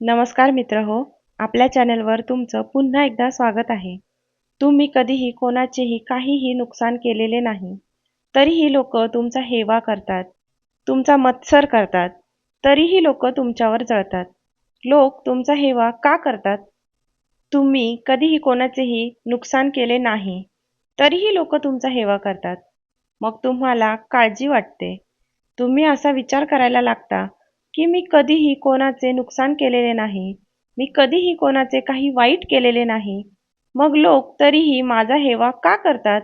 नमस्कार मित्र हो आपल्या चॅनलवर तुमचं पुन्हा एकदा स्वागत आहे. तुम्ही कधीही कोणाचेही काहीही नुकसान केलेले नाही तरीही लोक तुमचा हेवा करतात तुमचा मत्सर करतात तरीही लोक तुमच्यावर जळतात. लोक तुमचा हेवा का करतात? तुम्ही कधीही कोणाचेही नुकसान केले नाही तरीही लोक तुमचा हेवा करतात. मग तुम्हाला काळजी वाटते. तुम्ही असा विचार करायला लागता की मी कधीही कोणाचे नुकसान केलेले नाही मी कधीही कोणाचे काही वाईट केलेले नाही. मग लोक तरीही माझा हेवा का करतात?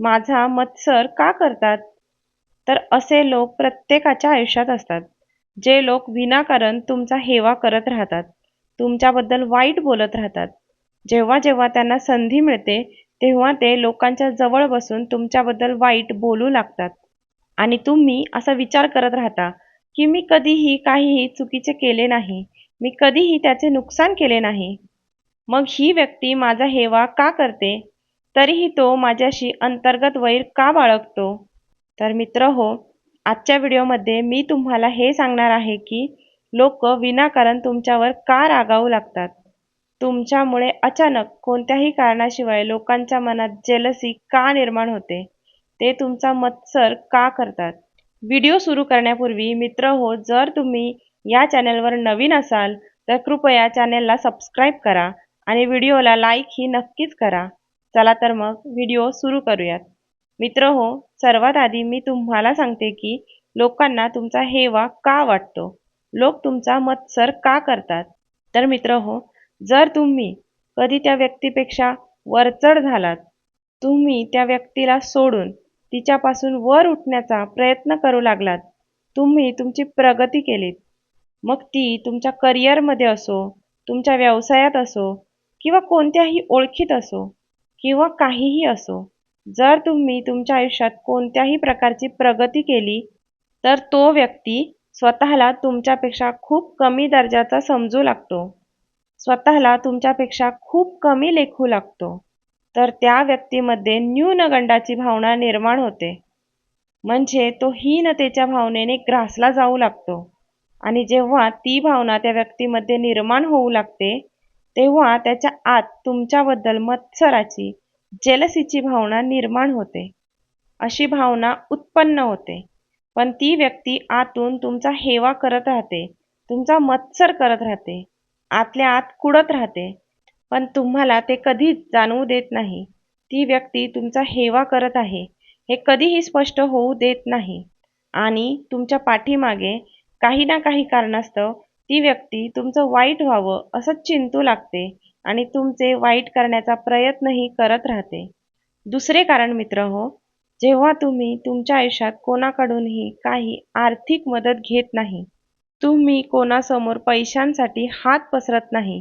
माझा मत्सर का करतात? तर असे लोक प्रत्येकाच्या आयुष्यात असतात. जे लोक विनाकारण तुमचा हेवा करत राहतात तुमच्याबद्दल वाईट बोलत राहतात. जेव्हा जेव्हा त्यांना संधी मिळते तेव्हा ते लोकांच्या जवळ बसून तुमच्याबद्दल वाईट बोलू लागतात. आणि तुम्ही असा विचार करत राहता की मी कधीही काहीही चुकीचे केले नाही. मी कधीही त्याचे नुकसान केले नाही. मग ही व्यक्ती माझा हेवा का करते? तरीही तो माझ्याशी अंतर्गत वैर का बाळगतो? तर मित्र हो आजच्या व्हिडिओमध्ये मी तुम्हाला हे सांगणार आहे की लोक विनाकारण तुमच्यावर का रागावू लागतात? तुमच्यामुळे अचानक कोणत्याही कारणाशिवाय लोकांच्या मनात जेलसी का निर्माण होते? ते तुमचा मत्सर का करतात? व्हिडिओ सुरू करण्यापूर्वी मित्र हो जर तुम्ही या चॅनलवर नवीन असाल तर कृपया चॅनलला सबस्क्राईब करा आणि व्हिडिओला लाईक ही नक्कीच करा. चला तर मग व्हिडिओ सुरू करूयात. मित्र हो सर्वात आधी मी तुम्हाला सांगते की लोकांना तुमचा हेवा का वाटतो? लोक तुमचा मत्सर का करतात? तर मित्र हो जर तुम्ही कधी त्या व्यक्तीपेक्षा वरचढ झालात तुम्ही त्या व्यक्तीला सोडून तिच्यापासून वर उठण्याचा प्रयत्न करू लागलात. तुम्ही तुमची प्रगती केलीत. मग ती तुमच्या करिअरमध्ये असो तुमच्या व्यवसायात असो किंवा कोणत्याही ओळखीत असो किंवा काहीही असो जर तुम्ही तुमच्या आयुष्यात कोणत्याही प्रकारची प्रगती केली तर तो व्यक्ती स्वतःला तुमच्यापेक्षा खूप कमी दर्जाचा समजू लागतो. स्वतःला तुमच्यापेक्षा खूप कमी लेखू लागतो. तर त्या व्यक्तीमध्ये न्यूनगंडाची भावना निर्माण होते. म्हणजे तो हीनतेच्या भावनेने ग्रासला जाऊ लागतो. आणि जेव्हा ती भावना त्या व्यक्तीमध्ये निर्माण होऊ लागते तेव्हा त्याच्या आत तुमच्याबद्दल मत्सराची जेलसीची भावना निर्माण होते. अशी भावना उत्पन्न होते. पण ती व्यक्ती आतून तुमचा हेवा करत राहते तुमचा मत्सर करत राहते आतल्या आत कुडत राहते. पण तुम्हाला ते कधीच जाणवू देत नाही. ती व्यक्ती तुमचा हेवा करत आहे. हे कधीही स्पष्ट होऊ देत नाही. आणि तुमच्या पाठीमागे काही ना काही कारणास्तव ती व्यक्ती तुमचं वाईट व्हावं असं चिंतू लागते आणि तुमचे वाईट करण्याचा प्रयत्नही करत राहते. दुसरे कारण मित्र हो जेव्हा तुम्ही तुमच्या आयुष्यात कोणाकडूनही काही आर्थिक मदत घेत नाही तुम्ही कोणासमोर पैशांसाठी हात पसरत नाही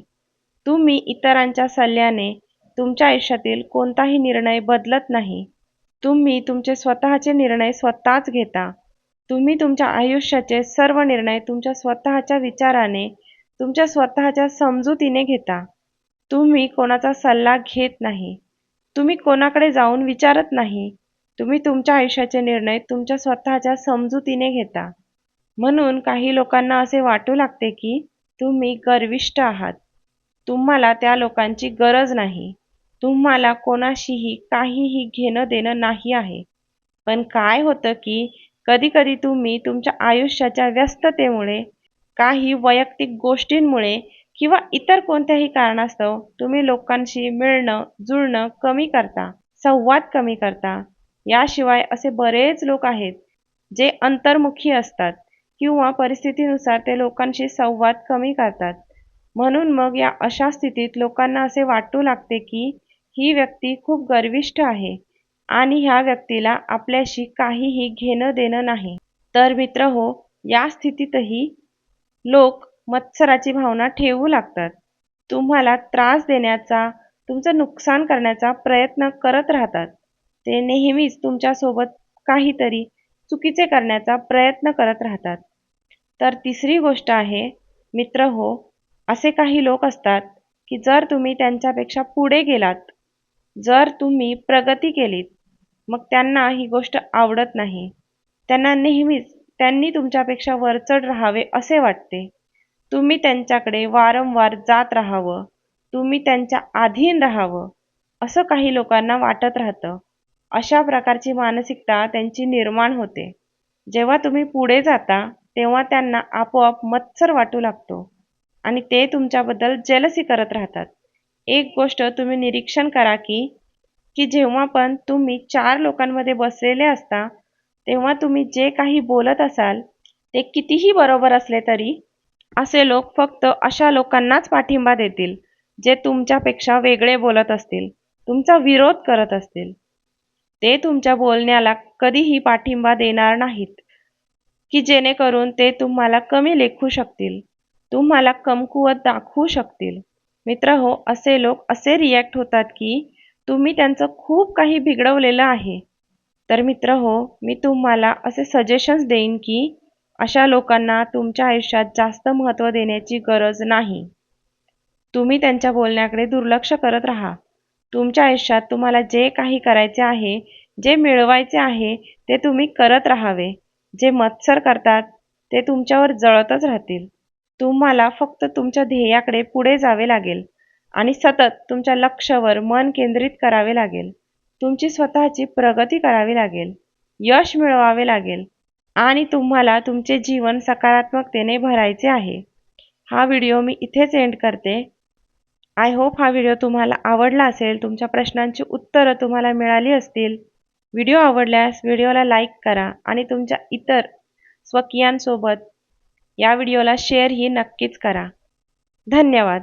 तुम्ही इतरांच्या सल्ल्याने तुमच्या आयुष्यातील कोणताही निर्णय बदलत नाही. तुम्ही तुमचे स्वतःचे निर्णय स्वतःच घेता. तुम्ही तुमच्या आयुष्याचे सर्व निर्णय तुमच्या स्वतःच्या विचाराने तुमच्या स्वतःच्या समजुतीने घेता. तुम्ही कोणाचा सल्ला घेत नाही. तुम्ही कोणाकडे जाऊन विचारत नाही. तुम्ही तुमच्या आयुष्याचे निर्णय तुमच्या स्वतःच्या समजुतीने घेता. म्हणून काही लोकांना असे वाटू लागते की तुम्ही गर्विष्ठ आहात. तुम्हाला त्या लोकांची गरज नाही. तुम्हाला कोणाशीही काहीही घेणं देणं नाही आहे. पण काय होतं की कधीकधी तुम्ही तुमच्या आयुष्याच्या व्यस्ततेमुळे काही वैयक्तिक गोष्टींमुळे किंवा इतर कोणत्याही कारणास्तव तुम्ही लोकांशी मिळणं जुळणं कमी करता संवाद कमी करता. याशिवाय असे बरेच लोक आहेत जे अंतर्मुखी असतात किंवा परिस्थितीनुसार ते लोकांशी संवाद कमी करतात. म्हणून मग या अशा स्थितीत लोकांना असे वाटू लागते की ही व्यक्ती खूप गर्विष्ठ आहे आणि ह्या व्यक्तीला आपल्याशी काहीही घेणं देणं नाही. तर मित्र हो या स्थितीतही लोक मत्सराची भावना ठेवू लागतात. तुम्हाला त्रास देण्याचा तुमचं नुकसान करण्याचा प्रयत्न करत राहतात. ते नेहमीच तुमच्यासोबत काहीतरी चुकीचे करण्याचा प्रयत्न करत राहतात. तर तिसरी गोष्ट आहे मित्र हो असे काही लोक असतात की जर तुम्ही त्यांच्यापेक्षा पुढे गेलात जर तुम्ही प्रगती केलीत मग त्यांना ही गोष्ट आवडत नाही. त्यांना नेहमीच त्यांनी तुमच्यापेक्षा वरचढ राहावे असे वाटते. तुम्ही त्यांच्याकडे वारंवार जात राहावं तुम्ही त्यांच्या अधीन राहावं असं काही लोकांना वाटत राहतं. अशा प्रकारची मानसिकता त्यांची निर्माण होते. जेव्हा तुम्ही पुढे जाता तेव्हा त्यांना आपोआप मत्सर वाटू लागतो. आणि ते तुमच्याबद्दल जेलसी करत राहतात. एक गोष्ट तुम्ही निरीक्षण करा की की जेव्हा पण तुम्ही चार लोकांमध्ये बसलेले असता तेव्हा तुम्ही जे काही बोलत असाल ते कितीही बरोबर असले तरी असे लोक फक्त अशा लोकांनाच पाठिंबा देतील जे तुमच्यापेक्षा वेगळे बोलत असतील तुमचा विरोध करत असतील. ते तुमच्या बोलण्याला कधीही पाठिंबा देणार नाहीत की जेणेकरून ते तुम्हाला कमी लेखू शकतील. तुम्हाला कमकुवत दाखवू शकतील. मित्र हो असे लोक असे रिॲक्ट होतात की तुम्ही त्यांचं खूप काही बिघडवलेलं आहे. तर मित्र हो मी तुम्हाला असे सजेशन्स देईन की अशा लोकांना तुमच्या आयुष्यात जास्त महत्त्व देण्याची गरज नाही. तुम्ही त्यांच्या बोलण्याकडे दुर्लक्ष करत राहा. तुमच्या आयुष्यात तुम्हाला जे काही करायचे आहे जे मिळवायचे आहे ते तुम्ही करत राहावे. जे मत्सर करतात ते तुमच्यावर जळतच राहतील. तुम्हाला फक्त तुमच्या ध्येयाकडे पुढे जावे लागेल आणि सतत तुमच्या लक्षवर मन केंद्रित करावे लागेल. तुमची स्वतःची प्रगती करावी लागेल. यश मिळवावे लागेल. आणि तुम्हाला तुमचे जीवन सकारात्मकतेने भरायचे आहे. हा व्हिडिओ मी इथेच एंड करते. आय होप हा व्हिडिओ तुम्हाला आवडला असेल तुमच्या प्रश्नांची उत्तरं तुम्हाला मिळाली असतील. व्हिडिओ आवडल्यास व्हिडिओला लाईक करा आणि तुमच्या इतर स्वकीयांसोबत या व्हिडिओला शेअरही नक्कीच करा. धन्यवाद.